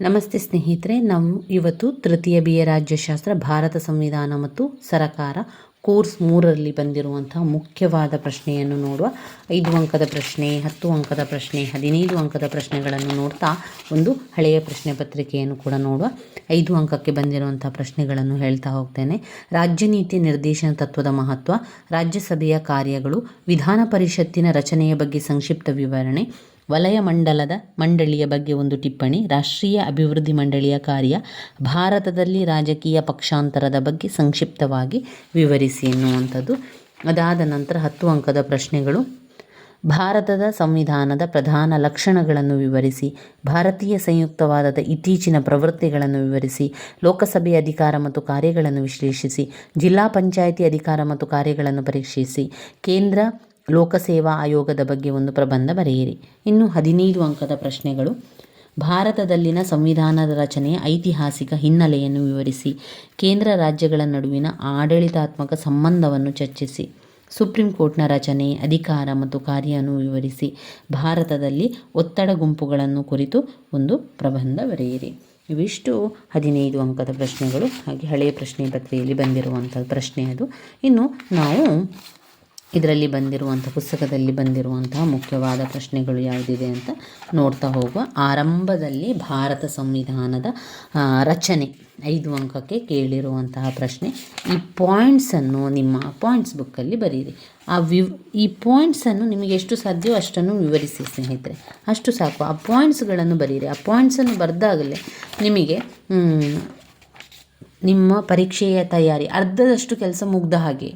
ನಮಸ್ತೆ ಸ್ನೇಹಿತರೆ, ನಾವು ಇವತ್ತು ತೃತೀಯ ಬಿ ಎ ರಾಜ್ಯಶಾಸ್ತ್ರ, ಭಾರತ ಸಂವಿಧಾನ ಮತ್ತು ಸರಕಾರ ಕೋರ್ಸ್ ಮೂರರಲ್ಲಿ ಬಂದಿರುವಂತಹ ಮುಖ್ಯವಾದ ಪ್ರಶ್ನೆಯನ್ನು ನೋಡುವ ಐದು ಅಂಕದ ಪ್ರಶ್ನೆ, ಹತ್ತು ಅಂಕದ ಪ್ರಶ್ನೆ, ಹದಿನೈದು ಅಂಕದ ಪ್ರಶ್ನೆಗಳನ್ನು ನೋಡ್ತಾ ಒಂದು ಹಳೆಯ ಪ್ರಶ್ನೆ ಪತ್ರಿಕೆಯನ್ನು ಕೂಡ ನೋಡುವ ಐದು ಅಂಕಕ್ಕೆ ಬಂದಿರುವಂಥ ಪ್ರಶ್ನೆಗಳನ್ನು ಹೇಳ್ತಾ ಹೋಗ್ತೇನೆ. ರಾಜ್ಯ ನೀತಿ ನಿರ್ದೇಶನ ತತ್ವದ ಮಹತ್ವ, ರಾಜ್ಯಸಭೆಯ ಕಾರ್ಯಗಳು, ವಿಧಾನ ಪರಿಷತ್ತಿನ ರಚನೆಯ ಬಗ್ಗೆ ಸಂಕ್ಷಿಪ್ತ ವಿವರಣೆ ವಲಯ ಮಂಡಲದ ಮಂಡಳಿಯ ಬಗ್ಗೆ ಒಂದು ಟಿಪ್ಪಣಿ. ರಾಷ್ಟ್ರೀಯ ಅಭಿವೃದ್ಧಿ ಮಂಡಳಿಯ ಕಾರ್ಯ ಭಾರತದಲ್ಲಿ ರಾಜಕೀಯ ಪಕ್ಷಾಂತರದ ಬಗ್ಗೆ ಸಂಕ್ಷಿಪ್ತವಾಗಿ ವಿವರಿಸಿ ಎನ್ನುವಂಥದ್ದು. ಅದಾದ ನಂತರ ಹತ್ತು ಅಂಕದ ಪ್ರಶ್ನೆಗಳು. ಭಾರತದ ಸಂವಿಧಾನದ ಪ್ರಧಾನ ಲಕ್ಷಣಗಳನ್ನು ವಿವರಿಸಿ, ಭಾರತೀಯ ಸಂಯುಕ್ತವಾದದ ಇತ್ತೀಚಿನ ಪ್ರವೃತ್ತಿಗಳನ್ನು ವಿವರಿಸಿ ಲೋಕಸಭೆಯ ಅಧಿಕಾರ ಮತ್ತು ಕಾರ್ಯಗಳನ್ನು ವಿಶ್ಲೇಷಿಸಿ, ಜಿಲ್ಲಾ ಪಂಚಾಯಿತಿ ಅಧಿಕಾರ ಮತ್ತು ಕಾರ್ಯಗಳನ್ನು ಪರೀಕ್ಷಿಸಿ, ಕೇಂದ್ರ ಲೋಕಸೇವಾ ಆಯೋಗದ ಬಗ್ಗೆ ಒಂದು ಪ್ರಬಂಧ ಬರೆಯಿರಿ. ಇನ್ನು ಹದಿನೈದು ಅಂಕದ ಪ್ರಶ್ನೆಗಳು. ಭಾರತದಲ್ಲಿನ ಸಂವಿಧಾನದ ರಚನೆಯ ಐತಿಹಾಸಿಕ ಹಿನ್ನೆಲೆಯನ್ನು ವಿವರಿಸಿ. ಕೇಂದ್ರ ರಾಜ್ಯಗಳ ನಡುವಿನ ಆಡಳಿತಾತ್ಮಕ ಸಂಬಂಧವನ್ನು ಚರ್ಚಿಸಿ. ಸುಪ್ರೀಂ ಕೋರ್ಟ್ನ ರಚನೆ, ಅಧಿಕಾರ ಮತ್ತು ಕಾರ್ಯವನ್ನು ವಿವರಿಸಿ. ಭಾರತದಲ್ಲಿ ಒತ್ತಡ ಗುಂಪುಗಳನ್ನು ಕುರಿತು ಒಂದು ಪ್ರಬಂಧ ಬರೆಯಿರಿ. ಇವಿಷ್ಟು ಹದಿನೈದು ಅಂಕದ ಪ್ರಶ್ನೆಗಳು. ಹಾಗೆ ಹಳೆಯ ಪ್ರಶ್ನೆ ಪತ್ರಿಕೆಯಲ್ಲಿ ಬಂದಿರುವಂಥ ಪ್ರಶ್ನೆ ಅದು. ಇನ್ನು ನಾವು ಇದರಲ್ಲಿ ಬಂದಿರುವಂಥ ಪುಸ್ತಕದಲ್ಲಿ ಬಂದಿರುವಂತಹ ಮುಖ್ಯವಾದ ಪ್ರಶ್ನೆಗಳು ಯಾವುದಿದೆ ಅಂತ ನೋಡ್ತಾ ಹೋಗುವ ಆರಂಭದಲ್ಲಿ ಭಾರತ ಸಂವಿಧಾನದ ರಚನೆ, ಐದು ಅಂಕಕ್ಕೆ ಕೇಳಿರುವಂತಹ ಪ್ರಶ್ನೆ. ಈ ಪಾಯಿಂಟ್ಸನ್ನು ನಿಮ್ಮ ಪಾಯಿಂಟ್ಸ್ ಬುಕ್ಕಲ್ಲಿ ಬರೀರಿ. ಆ ವಿವ್ ಈ ಪಾಯಿಂಟ್ಸನ್ನು ನಿಮಗೆ ಎಷ್ಟು ಸಾಧ್ಯವೋ ಅಷ್ಟನ್ನು ವಿವರಿಸಿ, ಸ್ನೇಹಿತರೆ. ಅಷ್ಟು ಸಾಕು. ಆ ಪಾಯಿಂಟ್ಸ್ಗಳನ್ನು ಬರೀರಿ. ಆ ಪಾಯಿಂಟ್ಸನ್ನು ಬರೆದಾಗಲೇ ನಿಮಗೆ ನಿಮ್ಮ ಪರೀಕ್ಷೆಯ ತಯಾರಿ, ಅರ್ಧದಷ್ಟು ಕೆಲಸ ಮುಗ್ದ ಹಾಗೆ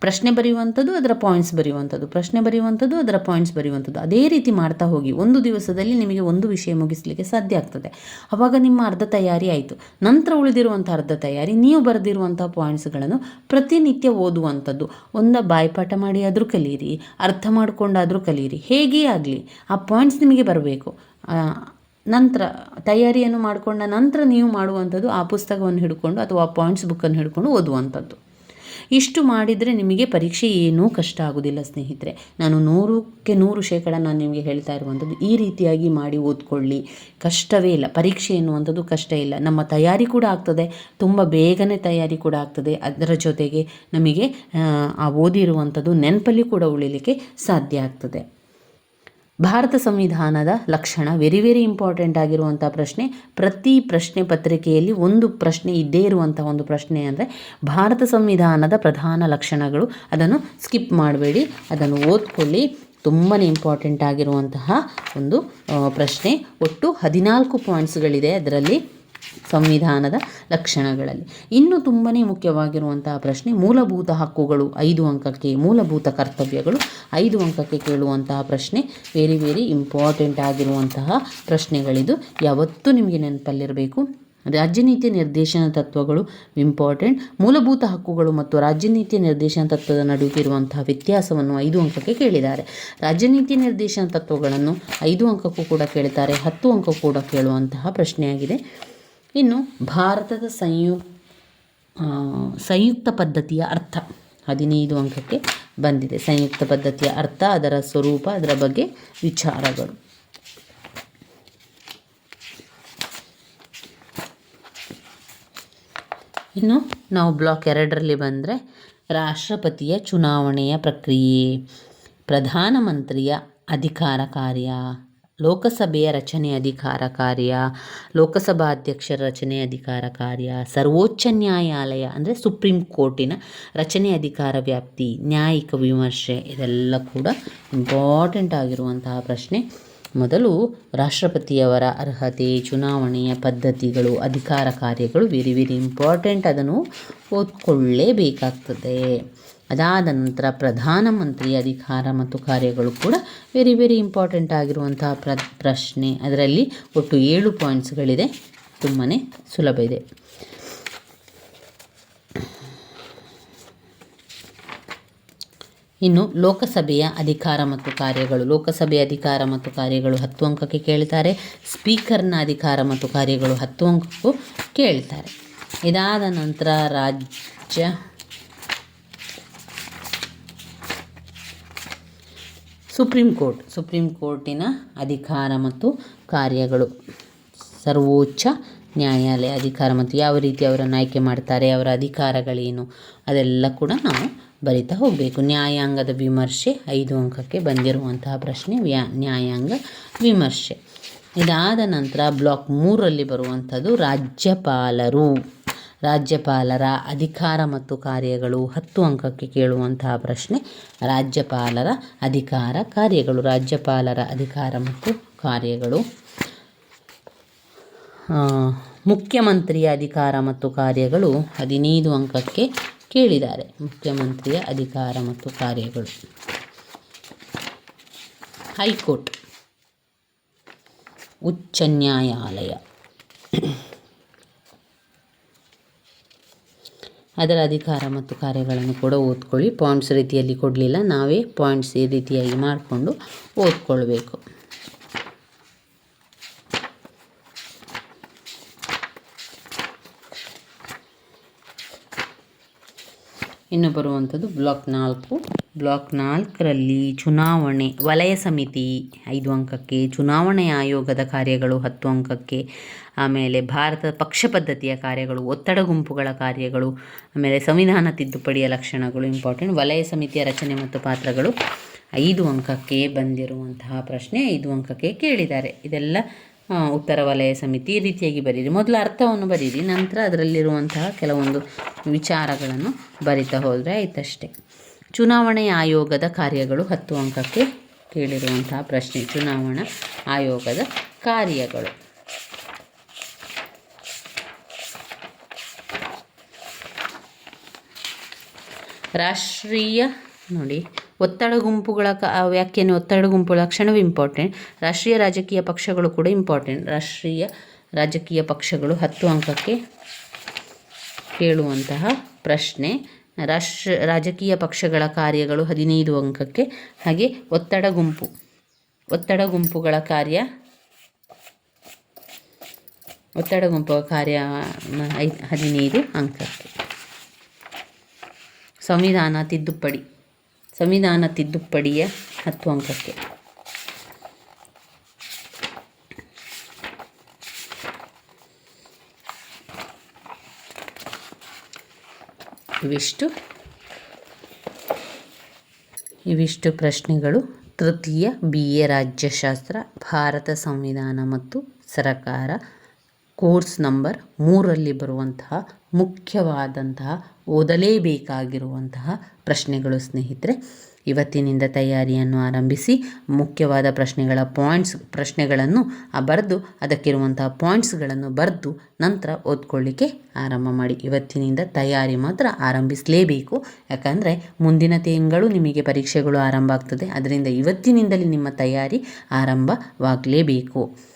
ಪ್ರಶ್ನೆ ಬರೆಯುವಂಥದ್ದು ಅದರ ಪಾಯಿಂಟ್ಸ್ ಬರೆಯುವಂಥದ್ದು, ಪ್ರಶ್ನೆ ಬರೆಯುವಂಥದ್ದು ಅದರ ಪಾಯಿಂಟ್ಸ್ ಬರೆಯುವಂಥದ್ದು. ಅದೇ ರೀತಿ ಮಾಡ್ತಾ ಹೋಗಿ, ಒಂದು ದಿವಸದಲ್ಲಿ ನಿಮಗೆ ಒಂದು ವಿಷಯ ಮುಗಿಸಲಿಕ್ಕೆ ಸಾಧ್ಯ ಆಗ್ತದೆ. ಆವಾಗ ನಿಮ್ಮ ಅರ್ಧ ತಯಾರಿ ಆಯಿತು. ನಂತರ ಉಳಿದಿರುವಂಥ ಅರ್ಧ ತಯಾರಿ, ನೀವು ಬರೆದಿರುವಂಥ ಪಾಯಿಂಟ್ಸ್ಗಳನ್ನು ಪ್ರತಿನಿತ್ಯ ಓದುವಂಥದ್ದು. ಒಂದ ಬಾಯ್ಪಾಠ ಮಾಡಿ ಆದರೂ ಕಲಿಯಿರಿ ಅರ್ಥ ಮಾಡಿಕೊಂಡಾದರೂ ಕಲಿಯಿರಿ ಹೇಗೇ ಆಗಲಿ ಆ ಪಾಯಿಂಟ್ಸ್ ನಿಮಗೆ ಬರಬೇಕು. ನಂತರ ತಯಾರಿಯನ್ನು ಮಾಡಿಕೊಂಡ ನಂತರ ನೀವು ಮಾಡುವಂಥದ್ದು ಆ ಪುಸ್ತಕವನ್ನು ಹಿಡ್ಕೊಂಡು ಅಥವಾ ಆ ಪಾಯಿಂಟ್ಸ್ ಬುಕ್ಕನ್ನು ಹಿಡ್ಕೊಂಡು ಓದುವಂಥದ್ದು. ಇಷ್ಟು ಮಾಡಿದರೆ ನಿಮಗೆ ಪರೀಕ್ಷೆ ಏನೂ ಕಷ್ಟ ಆಗೋದಿಲ್ಲ ಸ್ನೇಹಿತರೆ. ನಾನು ನೂರಕ್ಕೆ ನೂರು ಶೇಕಡ ನಾನು ನಿಮಗೆ ಹೇಳ್ತಾ ಇರುವಂಥದ್ದು ಈ ರೀತಿಯಾಗಿ ಮಾಡಿ ಓದ್ಕೊಳ್ಳಿ. ಕಷ್ಟವೇ ಇಲ್ಲ. ಪರೀಕ್ಷೆ ಎನ್ನುವಂಥದ್ದು ಕಷ್ಟ ಇಲ್ಲ. ನಮ್ಮ ತಯಾರಿ ಕೂಡ ಆಗ್ತದೆ. ತುಂಬ ಬೇಗನೆ ತಯಾರಿ ಕೂಡ ಆಗ್ತದೆ. ಅದರ ಜೊತೆಗೆ ನಮಗೆ ಆ, ಓದಿರುವಂಥದ್ದು ನೆನಪಲ್ಲಿ ಕೂಡ ಉಳಿಲಿಕ್ಕೆ ಸಾಧ್ಯ ಆಗ್ತದೆ. ಭಾರತ ಸಂವಿಧಾನದ ಲಕ್ಷಣ ವೆರಿ ವೆರಿ ಇಂಪಾರ್ಟೆಂಟ್ ಆಗಿರುವಂಥ ಪ್ರಶ್ನೆ. ಪ್ರತಿ ಪ್ರಶ್ನೆ ಪತ್ರಿಕೆಯಲ್ಲಿ ಒಂದು ಪ್ರಶ್ನೆ ಇದ್ದೇ ಇರುವಂಥ ಒಂದು ಪ್ರಶ್ನೆ ಅಂದರೆ ಭಾರತ ಸಂವಿಧಾನದ ಪ್ರಧಾನ ಲಕ್ಷಣಗಳು. ಅದನ್ನು ಸ್ಕಿಪ್ ಮಾಡಬೇಡಿ. ಅದನ್ನು ಓದ್ಕೊಳ್ಳಿ. ತುಂಬಾ ಇಂಪಾರ್ಟೆಂಟ್ ಆಗಿರುವಂತಹ ಒಂದು ಪ್ರಶ್ನೆ. ಒಟ್ಟು ಹದಿನಾಲ್ಕು ಪಾಯಿಂಟ್ಸ್ಗಳಿದೆ ಅದರಲ್ಲಿ. ಸಂವಿಧಾನದ ಲಕ್ಷಣಗಳಲ್ಲಿ. ಇನ್ನು ತುಂಬಾ ಮುಖ್ಯವಾಗಿರುವಂತಹ ಪ್ರಶ್ನೆ, ಮೂಲಭೂತ ಹಕ್ಕುಗಳು ಐದು ಅಂಕಕ್ಕೆ, ಮೂಲಭೂತ ಕರ್ತವ್ಯಗಳು ಐದು ಅಂಕಕ್ಕೆ ಕೇಳುವಂತಹ ಪ್ರಶ್ನೆ ವೆರಿ ವೆರಿ ಇಂಪಾರ್ಟೆಂಟ್ ಆಗಿರುವಂತಹ ಪ್ರಶ್ನೆಗಳಿದು ಯಾವತ್ತೂ ನಿಮಗೆ ನೆನಪಲ್ಲಿರಬೇಕು. ರಾಜ್ಯನೀತಿ ನಿರ್ದೇಶನ ತತ್ವಗಳು ಇಂಪಾರ್ಟೆಂಟ್ ಮೂಲಭೂತ ಹಕ್ಕುಗಳು ಮತ್ತು ರಾಜ್ಯನೀತಿ ನಿರ್ದೇಶನ ತತ್ವದ ನಡುವೆ ಇರುವಂತಹ ವ್ಯತ್ಯಾಸವನ್ನು ಐದು ಅಂಕಕ್ಕೆ ಕೇಳಿದ್ದಾರೆ. ರಾಜ್ಯನೀತಿ ನಿರ್ದೇಶನ ತತ್ವಗಳನ್ನು ಐದು ಅಂಕಕ್ಕೂ ಕೂಡ ಕೇಳ್ತಾರೆ, ಹತ್ತು ಅಂಕ ಕೂಡ ಕೇಳುವಂತಹ ಪ್ರಶ್ನೆಯಾಗಿದೆ. ಇನ್ನು ಭಾರತದ ಸಂಯು ಸಂಯುಕ್ತ ಪದ್ಧತಿಯ ಅರ್ಥ, ಹದಿನೈದು ಅಂಕಕ್ಕೆ ಬಂದಿದೆ. ಸಂಯುಕ್ತ ಪದ್ಧತಿಯ ಅರ್ಥ, ಅದರ ಸ್ವರೂಪ, ಅದರ ಬಗ್ಗೆ ವಿಚಾರಗಳು. ಇನ್ನು ನಾವು ಬ್ಲಾಕ್ ಎರಡರಲ್ಲಿ ಬಂದರೆ ರಾಷ್ಟ್ರಪತಿಯ ಚುನಾವಣೆಯ ಪ್ರಕ್ರಿಯೆ, ಪ್ರಧಾನಮಂತ್ರಿಯ ಅಧಿಕಾರ ಕಾರ್ಯ. ಲೋಕಸಭೆಯ ರಚನೆ ಅಧಿಕಾರ ಕಾರ್ಯ ಲೋಕಸಭಾ ಅಧ್ಯಕ್ಷರ ರಚನೆ ಅಧಿಕಾರ ಕಾರ್ಯ, ಸರ್ವೋಚ್ಚ ನ್ಯಾಯಾಲಯ ಅಂದರೆ ಸುಪ್ರೀಂ ಕೋರ್ಟಿನ ರಚನೆ ಅಧಿಕಾರ ವ್ಯಾಪ್ತಿ, ನ್ಯಾಯಿಕ ವಿಮರ್ಶೆ ಇದೆಲ್ಲ ಕೂಡ ಇಂಪಾರ್ಟೆಂಟ್ ಆಗಿರುವಂತಹ ಪ್ರಶ್ನೆ. ಮೊದಲು ರಾಷ್ಟ್ರಪತಿಯವರ ಅರ್ಹತೆ, ಚುನಾವಣೆಯ ಪದ್ಧತಿಗಳು, ಅಧಿಕಾರ ಕಾರ್ಯಗಳು ವೆರಿ ವೆರಿ ಇಂಪಾರ್ಟೆಂಟ್ ಅದನ್ನು ಓದ್ಕೊಳ್ಳೇಬೇಕಾಗ್ತದೆ. ಅದಾದ ನಂತರ ಪ್ರಧಾನಮಂತ್ರಿ ಅಧಿಕಾರ ಮತ್ತು ಕಾರ್ಯಗಳು ಕೂಡ ವೆರಿ ವೆರಿ ಇಂಪಾರ್ಟೆಂಟ್ ಆಗಿರುವಂತಹ ಪ್ರ, ಪ್ರಶ್ನೆ. ಅದರಲ್ಲಿ ಒಟ್ಟು ಏಳು ಪಾಯಿಂಟ್ಸ್ಗಳಿದೆ ತುಂಬಾ ಸುಲಭ ಇದೆ. ಇನ್ನು ಲೋಕಸಭೆಯ ಅಧಿಕಾರ ಮತ್ತು ಕಾರ್ಯಗಳು. ಲೋಕಸಭೆಯ ಅಧಿಕಾರ ಮತ್ತು ಕಾರ್ಯಗಳು ಹತ್ತು ಅಂಕಕ್ಕೆ ಕೇಳ್ತಾರೆ. ಸ್ಪೀಕರ್ನ ಅಧಿಕಾರ ಮತ್ತು ಕಾರ್ಯಗಳು ಹತ್ತು ಅಂಕಕ್ಕೂ ಕೇಳ್ತಾರೆ. ಇದಾದ ನಂತರ ರಾಜ್ಯ ಸುಪ್ರೀಂ ಕೋರ್ಟ್, ಸುಪ್ರೀಂ ಕೋರ್ಟಿನ ಅಧಿಕಾರ ಮತ್ತು ಕಾರ್ಯಗಳು. ಸರ್ವೋಚ್ಚ ನ್ಯಾಯಾಲಯ ಅಧಿಕಾರ ಮತ್ತು ಯಾವ ರೀತಿ ಅವರನ್ನು ಆಯ್ಕೆ ಮಾಡ್ತಾರೆ, ಅವರ ಅಧಿಕಾರಗಳೇನು, ಅದೆಲ್ಲ ಕೂಡ ನಾವು ಬರಿತಾ ಹೋಗಬೇಕು. ನ್ಯಾಯಾಂಗದ ವಿಮರ್ಶೆ ಐದು ಅಂಕಕ್ಕೆ ಬಂದಿರುವಂತಹ ಪ್ರಶ್ನೆ ವ್ಯಾ, ನ್ಯಾಯಾಂಗ ವಿಮರ್ಶೆ. ಇದಾದ ನಂತರ ಬ್ಲಾಕ್ ಮೂರರಲ್ಲಿ ಬರುವಂಥದ್ದು ರಾಜ್ಯಪಾಲರು. ರಾಜ್ಯಪಾಲರ ಅಧಿಕಾರ ಮತ್ತು ಕಾರ್ಯಗಳು ಹತ್ತು ಅಂಕಕ್ಕೆ ಕೇಳುವಂತಹ ಪ್ರಶ್ನೆ. ರಾಜ್ಯಪಾಲರ ಅಧಿಕಾರ ಕಾರ್ಯಗಳು, ರಾಜ್ಯಪಾಲರ ಅಧಿಕಾರ ಮತ್ತು ಕಾರ್ಯಗಳು. ಮುಖ್ಯಮಂತ್ರಿಯ ಅಧಿಕಾರ ಮತ್ತು ಕಾರ್ಯಗಳು ಹದಿನೈದು ಅಂಕಕ್ಕೆ ಕೇಳಿದ್ದಾರೆ. ಮುಖ್ಯಮಂತ್ರಿಯ ಅಧಿಕಾರ ಮತ್ತು ಕಾರ್ಯಗಳು. ಹೈಕೋರ್ಟ್. ಉಚ್ಚ ನ್ಯಾಯಾಲಯ ಅದರ ಅಧಿಕಾರ ಮತ್ತು ಕಾರ್ಯಗಳನ್ನು ಕೂಡ ಓದ್ಕೊಳ್ಳಿ. ಪಾಯಿಂಟ್ಸ್ ರೀತಿಯಲ್ಲಿ ಕೊಡಲಿಲ್ಲ. ನಾವೇ ಪಾಯಿಂಟ್ಸ್ ಈ ರೀತಿಯಾಗಿ ಮಾಡಿಕೊಂಡು ಓದ್ಕೊಳ್ಬೇಕು. ಇನ್ನು ಬರುವಂಥದ್ದು ಬ್ಲಾಕ್ ನಾಲ್ಕು. ಬ್ಲಾಕ್ ನಾಲ್ಕರಲ್ಲಿ ಚುನಾವಣೆ, ವಲಯ ಸಮಿತಿ ಐದು ಅಂಕಕ್ಕೆ, ಚುನಾವಣೆ ಆಯೋಗದ ಕಾರ್ಯಗಳು ಹತ್ತು ಅಂಕಕ್ಕೆ, ಆಮೇಲೆ ಭಾರತದ ಪಕ್ಷ ಪದ್ಧತಿಯ ಕಾರ್ಯಗಳು, ಒತ್ತಡ ಗುಂಪುಗಳ ಕಾರ್ಯಗಳು, ಆಮೇಲೆ ಸಂವಿಧಾನ ತಿದ್ದುಪಡಿಯ ಲಕ್ಷಣಗಳು ಇಂಪಾರ್ಟೆಂಟ್ ವಲಯ ಸಮಿತಿಯ ರಚನೆ ಮತ್ತು ಪಾತ್ರಗಳು ಐದು ಅಂಕಕ್ಕೆ ಬಂದಿರುವಂತಹ ಪ್ರಶ್ನೆ ಐದು ಅಂಕಕ್ಕೆ ಕೇಳಿದ್ದಾರೆ. ಇದೆಲ್ಲ ಉತ್ತರ ವಲಯ ಸಮಿತಿ ಈ ರೀತಿಯಾಗಿ ಬರೀರಿ. ಮೊದಲು ಅರ್ಥವನ್ನು ಬರೀರಿ, ನಂತರ ಅದರಲ್ಲಿರುವಂತಹ ಕೆಲವೊಂದು ವಿಚಾರಗಳನ್ನು ಬರಿತಾ ಹೋದರೆ ಆಯ್ತಷ್ಟೇ. ಚುನಾವಣೆ ಆಯೋಗದ ಕಾರ್ಯಗಳು ಹತ್ತು ಅಂಕಕ್ಕೆ ಕೇಳಿರುವಂತಹ ಪ್ರಶ್ನೆ. ಚುನಾವಣಾ ಆಯೋಗದ ಕಾರ್ಯಗಳು. ರಾಷ್ಟ್ರೀಯ ನೋಡಿ, ಒತ್ತಡ ಗುಂಪುಗಳ ಕ ವ್ಯಾಖ್ಯಾನ ಒತ್ತಡ ಗುಂಪು ಲಕ್ಷಣವೂ ಇಂಪಾರ್ಟೆಂಟ್ ರಾಷ್ಟ್ರೀಯ ರಾಜಕೀಯ ಪಕ್ಷಗಳು ಕೂಡ ಇಂಪಾರ್ಟೆಂಟ್ ರಾಷ್ಟ್ರೀಯ ರಾಜಕೀಯ ಪಕ್ಷಗಳು ಹತ್ತು ಅಂಕಕ್ಕೆ ಕೇಳುವಂತಹ ಪ್ರಶ್ನೆ. ರಾಷ್ಟ್ರ, ರಾಜಕೀಯ ಪಕ್ಷಗಳ ಕಾರ್ಯಗಳು ಹದಿನೈದು ಅಂಕಕ್ಕೆ. ಹಾಗೆ ಒತ್ತಡ ಗುಂಪು, ಒತ್ತಡ ಗುಂಪುಗಳ ಕಾರ್ಯ, ಒತ್ತಡ ಗುಂಪುಗಳ ಕಾರ್ಯ ಐ, ಹದಿನೈದು ಅಂಕಕ್ಕೆ. ಸಂವಿಧಾನ ತಿದ್ದುಪಡಿ, ಸಂವಿಧಾನ ತಿದ್ದುಪಡಿಯ ಹತ್ತು ಅಂಕಕ್ಕೆ. ಇವಿಷ್ಟು. ಇವಿಷ್ಟು ಪ್ರಶ್ನೆಗಳು. ತೃತೀಯ ಬಿ ಎ ರಾಜ್ಯಶಾಸ್ತ್ರ ಭಾರತ ಸಂವಿಧಾನ ಮತ್ತು ಸರಕಾರ. ಕೋರ್ಸ್ ನಂಬರ್ ಮೂರರಲ್ಲಿ ಬರುವಂತಹ ಮುಖ್ಯವಾದಂತಹ ಓದಲೇಬೇಕಾಗಿರುವಂತಹ ಪ್ರಶ್ನೆಗಳು ಸ್ನೇಹಿತರೆ, ಇವತ್ತಿನಿಂದ ತಯಾರಿಯನ್ನು ಆರಂಭಿಸಿ ಮುಖ್ಯವಾದ ಪ್ರಶ್ನೆಗಳ ಪಾಯಿಂಟ್ಸ್ ಪ್ರಶ್ನೆಗಳನ್ನು ಬರೆದು ಅದಕ್ಕಿರುವಂತಹ ಪಾಯಿಂಟ್ಸ್ಗಳನ್ನು ಬರೆದು ನಂತರ ಓದ್ಕೊಳ್ಳಿಕ್ಕೆ ಆರಂಭ ಮಾಡಿ. ಇವತ್ತಿನಿಂದ ತಯಾರಿ ಮಾತ್ರ ಆರಂಭಿಸಲೇಬೇಕು. ಯಾಕಂದರೆ ಮುಂದಿನ ತಿಂಗಳು ನಿಮಗೆ ಪರೀಕ್ಷೆಗಳು ಆರಂಭ ಆಗ್ತದೆ. ಅದರಿಂದ ಇವತ್ತಿನಿಂದಲೇ ನಿಮ್ಮ ತಯಾರಿ ಆರಂಭವಾಗಲೇಬೇಕು.